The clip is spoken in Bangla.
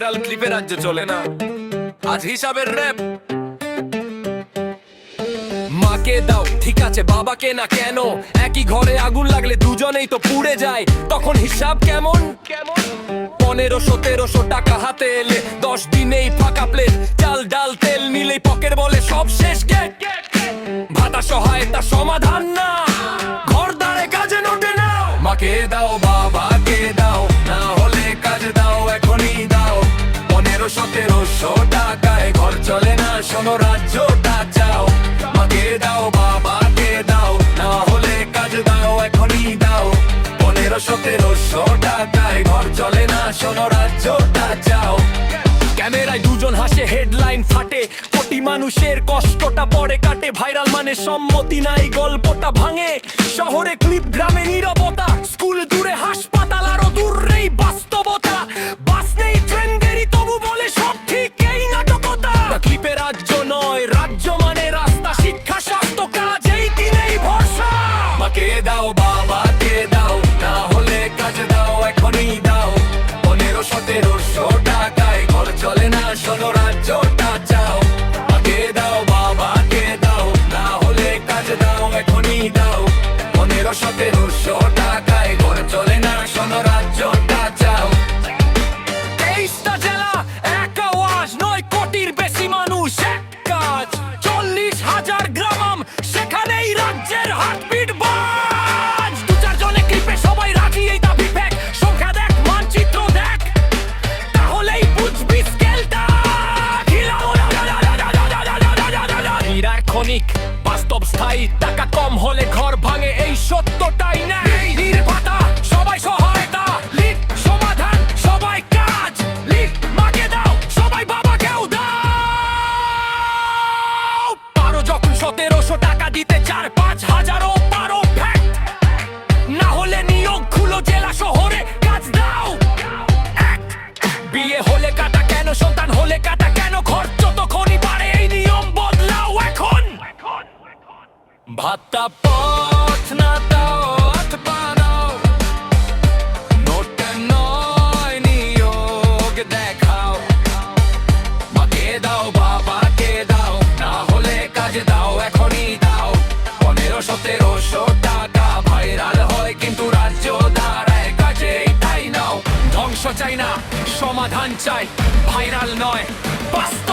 ভাইরাল ক্লিপে রাজ্য চলে না। আজ হিসাবের র্যাপ মাকে দাও, ঠিক আছে, বাবাকে না কেন? একই ঘরে আগুন লাগলে দুজনেই তো পুড়ে যায়। তখন হিসাব কেমন কেমন? পনেরোশো, তেরোশো টাকা হাতে এলে দশ দিনেই ফাঁকা প্লেট। চাল, ডাল, তেল নিলেই পকেট বলে সব শেষ। ভাতা সহায়তা সমাধান না। সতেরোশো টাকায়, ঘর চলে না, শোনো রাজ্যটা চাও। মাকে দাও, বাবাকে দাও, না হলে কাজ দাও, এখনই দাও। পনেরো সতেরোশো টাকায়, ঘর চলে না, শোনো রাজ্যটা চাও। ক্যামেরায় দুজন হাসে, হেডলাইন ফাটে। কোটি মানুষের কষ্টটা পরে কাটে। ভাইরাল মানে সম্মতি নাই, গল্পটা ভাঙে। শহরে এখনই দাও পনেরো সতেরোশো টাকায় ঘর চলে না শোনো রাজ্যটা চাও তেইশটা জেলা এক আওয়াজ নয় কোটির বেশি মানুষ এক কাজ চল্লিশ হাজার গ্রাম সেখানেই রাজ্যের হার্টবিট বাজ দু চারজনে ক্লিপে সবাই রাজি এই দাবি ফেক সংখ্যা দেখ মানচিত্র দেখ তাহলেই বুঝবি স্কেলটা ক্ষণিক স্থায়ী টাকা কম হলে ঘর ভাঙে, এই সত্যটাই পারো না হলে নিয়োগ খুলো জেলা কাজ দাও। বিয়ে হলে কাটা কেন, সন্তান হলে কাটা কেন, খরচ ভাতা পথ না দাও হাত বাড়াও। নোট নয় নিয়োগ দেখাও। মাকে দাও, বাবাকে দাও, না হলে কাজে দাও, এখনই দাও। পনেরো সতেরোশো টাকা ভাইরাল হয়, কিন্তু রাজ্য দাঁড়ায় কাজে তাই নাও। ধ্বংস চাই না, সমাধান চাই ভাইরাল নয়, বাস্তব